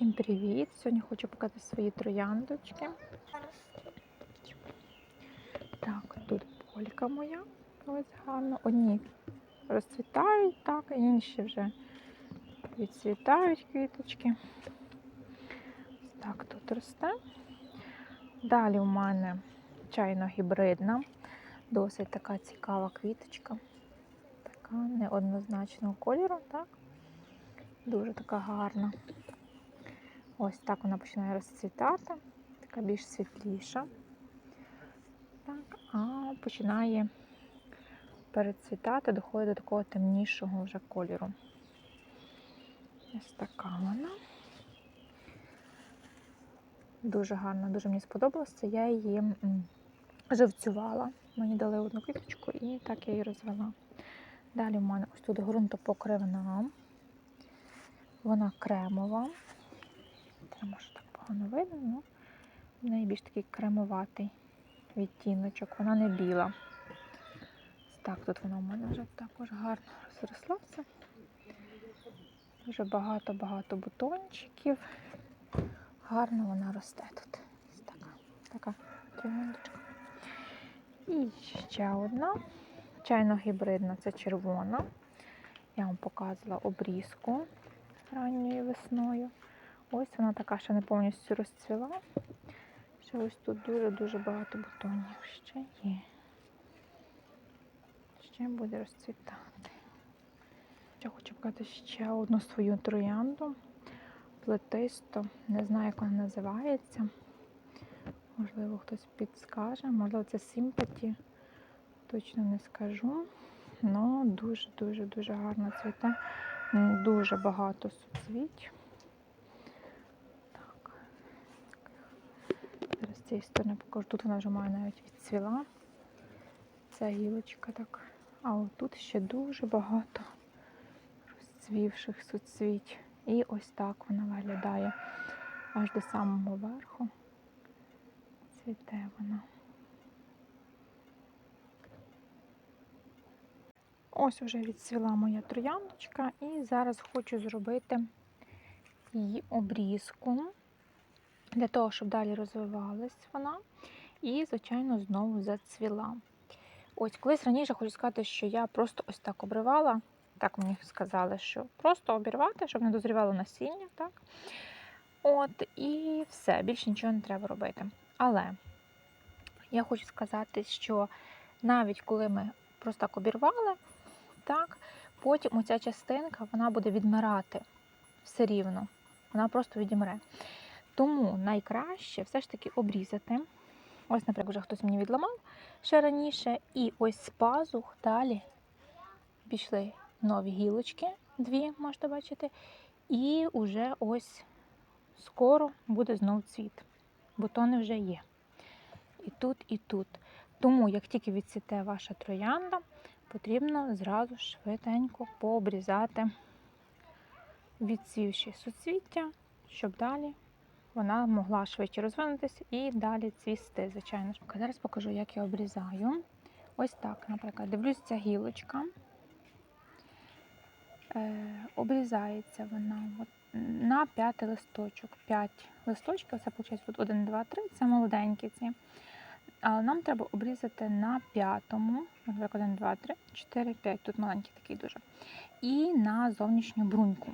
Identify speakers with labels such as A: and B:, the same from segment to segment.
A: Всім привіт! Сьогодні хочу показати свої трояндочки. Так, тут полька моя. Ось гарно. Одні розцвітають, так, інші вже відцвітають квіточки. Так тут росте. Далі у мене чайно-гібридна, досить така цікава квіточка. Така неоднозначного кольору, так? Дуже така гарна. Ось так вона починає розцвітати, така більш світліша. Так, а починає перецвітати, доходить до такого темнішого вже кольору. Ось така вона. Дуже гарна, дуже мені сподобалося. Я її живцювала. Мені дали одну квіточку і так я її розвела. Далі в мене ось тут ґрунтопокривна. Вона кремова. Це може так погано видно, але в неї більш такий кремоватий відтіночок. Вона не біла. Так, тут вона в мене вже також гарно розрослася. Дуже багато-багато бутончиків. Гарно вона росте тут. Ось така, така. І ще одна. Чайно-гібридна, це червона. Я вам показувала обрізку ранньою весною. Ось вона така ще не повністю розцвіла. Ще ось тут дуже-дуже багато бутонів ще є. Ще буде розцвітати. Я хочу показати ще одну свою троянду. Плетисто. Не знаю, як вона називається. Можливо, хтось підскаже. Можливо, це симпаті. Точно не скажу. Ну, дуже-дуже-дуже гарно цвіте. Дуже багато суцвіть. Так. Зараз з цієї сторони покажу. Тут вона вже має навіть відцвіла. Ця гілочка так. А отут ще дуже багато розцвівших суцвіть. І ось так вона виглядає аж до самого верху. Цвіте вона. Ось вже відцвіла моя трояндочка, і зараз хочу зробити її обрізку для того, щоб далі розвивалась вона. І, звичайно, знову зацвіла. Ось колись раніше хочу сказати, що я просто ось так обривала. Так мені сказали, що просто обірвати, щоб не дозрівало насіння. так? От, і все, більше нічого не треба робити. Але я хочу сказати, що навіть коли ми просто так обірвали, так, потім оця частинка вона буде відмирати все рівно. Вона просто відімре. Тому найкраще все ж таки обрізати. Ось, наприклад, вже хтось мені відламав ще раніше. І ось з пазух далі пішли нові гілочки, дві, можете бачити. І вже ось скоро буде знов цвіт. Бутони вже є. І тут, і тут. Тому, як тільки відцвіте ваша троянда, потрібно зразу швиденько пообрізати відцвівші суцвіття, щоб далі вона могла швидше розвинутися і далі цвісти, звичайно. ж. Зараз покажу, як я обрізаю. Ось так, наприклад, дивлюсь, ця гілочка. Е, обрізається вона от на п'ятий листочок. П'ять листочків, це виходить тут 1, 2, 3, це молоденькі ці. Але нам треба обрізати на п'ятому, наприклад, 1, 2, 3, 4, 5, тут маленький такий дуже. І на зовнішню бруньку.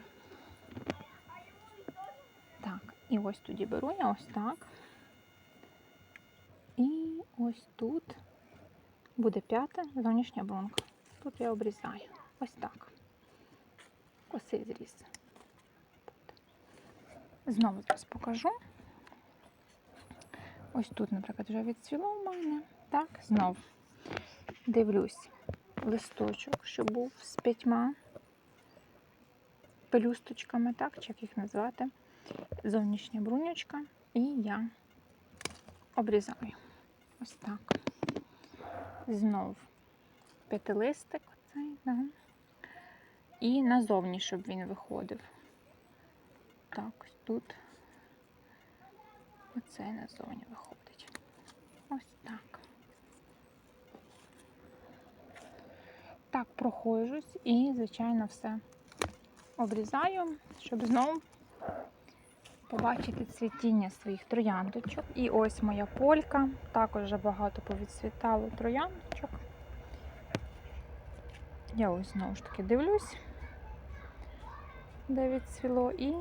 A: І ось тоді беру я ось так. І ось тут буде п'ята зовнішня брунька. Тут я обрізаю. Ось так. Косий зріз. Знову зараз покажу. Ось тут, наприклад, вже відцвіло в мене. Так, знов дивлюсь листочок, що був з п'ятьма пелюсточками, так, чи як їх назвати. Зовнішня бруньочка. І я обрізаю. Ось так. Знов п'ятилистик оцей, да. І назовні, щоб він виходив. Так, тут. Оцей назовні виходить. Ось так. Так, проходжусь і, звичайно, все обрізаю, щоб знову побачити цвітіння своїх трояндочок. І ось моя полька. Також вже багато повідцвітало трояндочок. Я ось знову ж таки дивлюсь, де відцвіло. І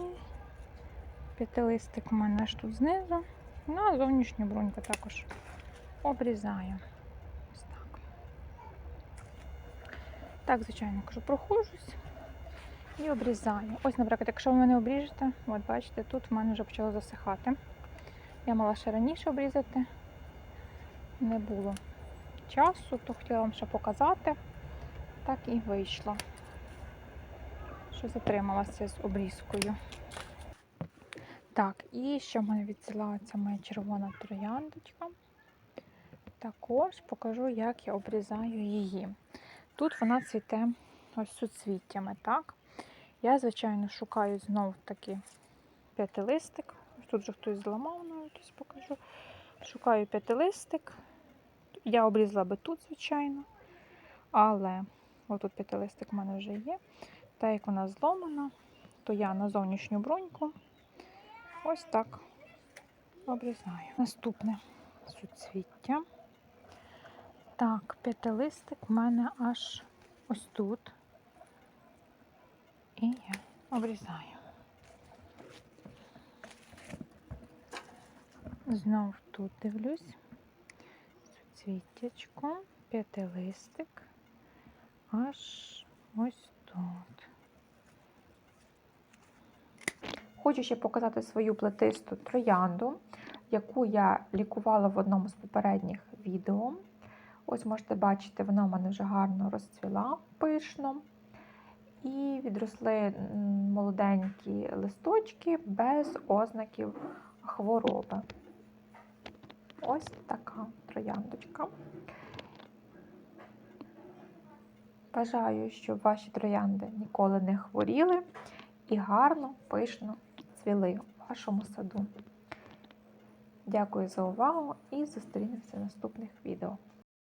A: п'ятилистик у мене ж тут знизу. Ну, а зовнішню бруньку також обрізаю. Ось так. Так, звичайно, кажу, прохожусь і обрізаю. Ось, наприклад, якщо ви мене обріжете, от бачите, тут в мене вже почало засихати. Я мала ще раніше обрізати, не було часу, то хотіла вам ще показати. Так і вийшло. Що затрималася з обрізкою. Так, і ще в мене відціла ця моя червона трояндочка. Також покажу, як я обрізаю її. Тут вона цвіте ось суцвіттями, так? Я, звичайно, шукаю знов таки п'ятилистик. Тут же хтось зламав, навіть ось покажу. Шукаю п'ятилистик. Я обрізала би тут, звичайно. Але отут п'ятилистик в мене вже є. Та як вона зломана, то я на зовнішню бруньку ось так обрізаю. Наступне суцвіття. Так, п'ятилистик в мене аж ось тут. І я обрізаю. Знов тут дивлюсь. Суцвіттячко, п'ятилистик. Аж ось тут. Хочу ще показати свою плетисту троянду, яку я лікувала в одному з попередніх відео. Ось можете бачити, вона в мене вже гарно розцвіла пишно. І відросли молоденькі листочки без ознаків хвороби. Ось така трояндочка. Бажаю, щоб ваші троянди ніколи не хворіли і гарно, пишно цвіли у вашому саду. Дякую за увагу і зустрінемося в наступних відео.